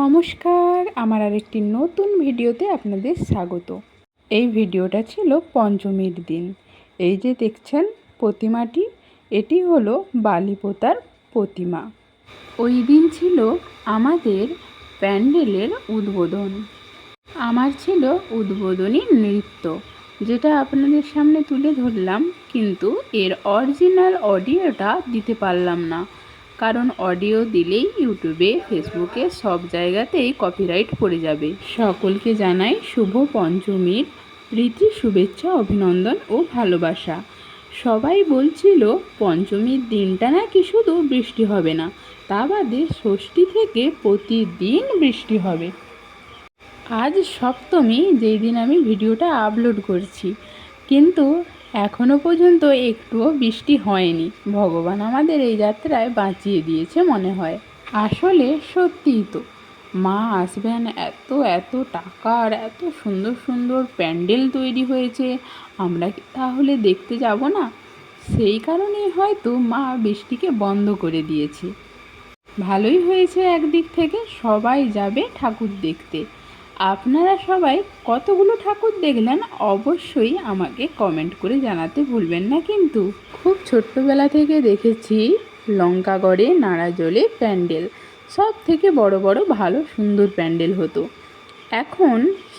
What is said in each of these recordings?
নমস্কার, আমার আরেকটি নতুন ভিডিওতে আপনাদের স্বাগত। এই ভিডিওটা ছিল পঞ্চমীর দিন। এই যে দেখছেন প্রতিমাটি, এটি হলো বালিপোতার প্রতিমা। ওই দিন ছিল আমাদের প্যান্ডেলের উদ্বোধন। আমার ছিল উদ্বোধনী নৃত্য, যেটা আপনাদের সামনে তুলে ধরলাম, কিন্তু এর অরিজিনাল অডিওটা দিতে পারলাম না। কারণ অডিও দিলেই ইউটিউবে, ফেসবুকে সব জায়গাতেই কপিরাইট পড়ে যাবে। সকলকে জানাই শুভ পঞ্চমীর, প্রীতি, শুভেচ্ছা, অভিনন্দন ও ভালোবাসা। সবাই বলছিল, পঞ্চমীর দিনটা নাকি শুধু বৃষ্টি হবে না, তা বাদে ষষ্ঠী থেকে প্রতিদিন বৃষ্টি হবে। আজ সপ্তমী, যেই দিন আমি ভিডিওটা আপলোড করছি। কিন্তু এখনও পর্যন্ত একটুও বৃষ্টি হয়নি। ভগবান আমাদের এই যাত্রায় বাঁচিয়ে দিয়েছে মনে হয়। আসলে সত্যিই তো, মা আসবেন এত এত টাকার এত সুন্দর সুন্দর প্যান্ডেল তৈরি হয়েছে, আমরা কি তাহলে দেখতে যাব না? সেই কারণেই হয়তো মা বৃষ্টিকে বন্ধ করে দিয়েছে। ভালোই হয়েছে একদিক থেকে, সবাই যাবে ঠাকুর দেখতে। আপনারা সবাই কতগুলো ঠাকুর দেখলেন অবশ্যই আমাকে কমেন্ট করে জানাতে ভুলবেন না কিন্তু। খুব ছোট্টবেলা থেকে দেখেছি লঙ্কাগড়ে নাড়াজলে প্যান্ডেল। সব থেকে বড় বড় ভালো সুন্দর প্যান্ডেল হতো। এখন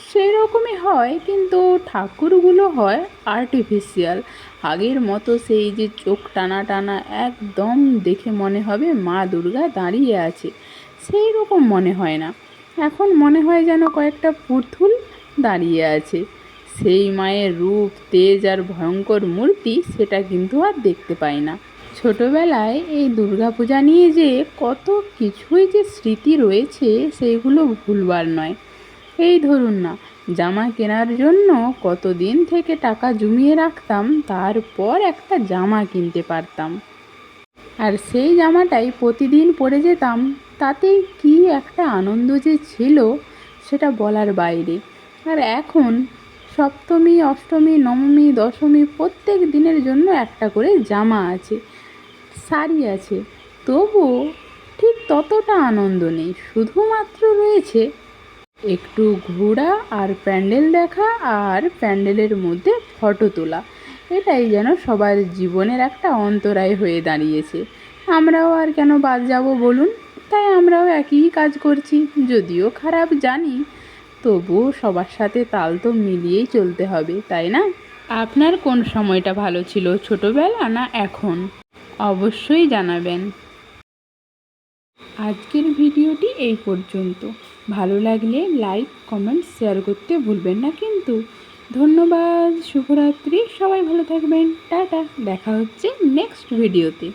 সেই রকমই হয় কিন্তু ঠাকুরগুলো হয় আর্টিফিশিয়াল আগের মতো সেই যে চোখ টানা টানা একদম দেখে মনে হবে মা দুর্গা দাঁড়িয়ে আছে। সেই রকম মনে হয় না। এখন মনে হয় যেন কয়েকটা পুতুল দাঁড়িয়ে আছে। সেই মায়ের রূপ, তেজ আর ভয়ঙ্কর মূর্তি সেটা কিন্তু আর দেখতে পাই না। ছোটোবেলায় এই দুর্গাপূজা নিয়ে যে কত কিছুই যে স্মৃতি রয়েছে, সেইগুলো ভুলবার নয়। এই ধরুন না, জামা কেনার জন্য কত দিন থেকে টাকা জমিয়ে রাখতাম, তারপর একটা জামা কিনতে পারতাম। আর সেই জামাটাই প্রতিদিন পরে যেতাম। তাতে কি একটা আনন্দ যে ছিল, সেটা বলার বাইরে। আর এখন সপ্তমী, অষ্টমী, নবমী, দশমী প্রত্যেক দিনের জন্য একটা করে জামা আছে, শাড়ি আছে। তবুও ঠিক ততটা আনন্দ নেই, শুধুমাত্র রয়েছে একটু ঘোরা আর প্যান্ডেল দেখা আর প্যান্ডেলের মধ্যে ফটো তোলা। এটাই যেন সবার জীবনের একটা অন্তরায় হয়ে দাঁড়িয়েছে। আমরাও আর কেন বাদ যাব বলুন? তাই আমরাও একই কাজ করছি। যদিও খারাপ জানি, তবুও সবার সাথে তাল তো মিলিয়েই চলতে হবে, তাই না? আপনার কোন সময়টা ভালো ছিল, ছোটোবেলা না এখন? অবশ্যই জানাবেন। আজকের ভিডিওটি এই পর্যন্ত। ভালো লাগলে লাইক, কমেন্ট, শেয়ার করতে ভুলবেন না কিন্তু। ধন্যবাদ, শুভরাত্রি, সবাই ভালো থাকবেন। টাটা, দেখা হচ্ছে নেক্সট ভিডিওতে।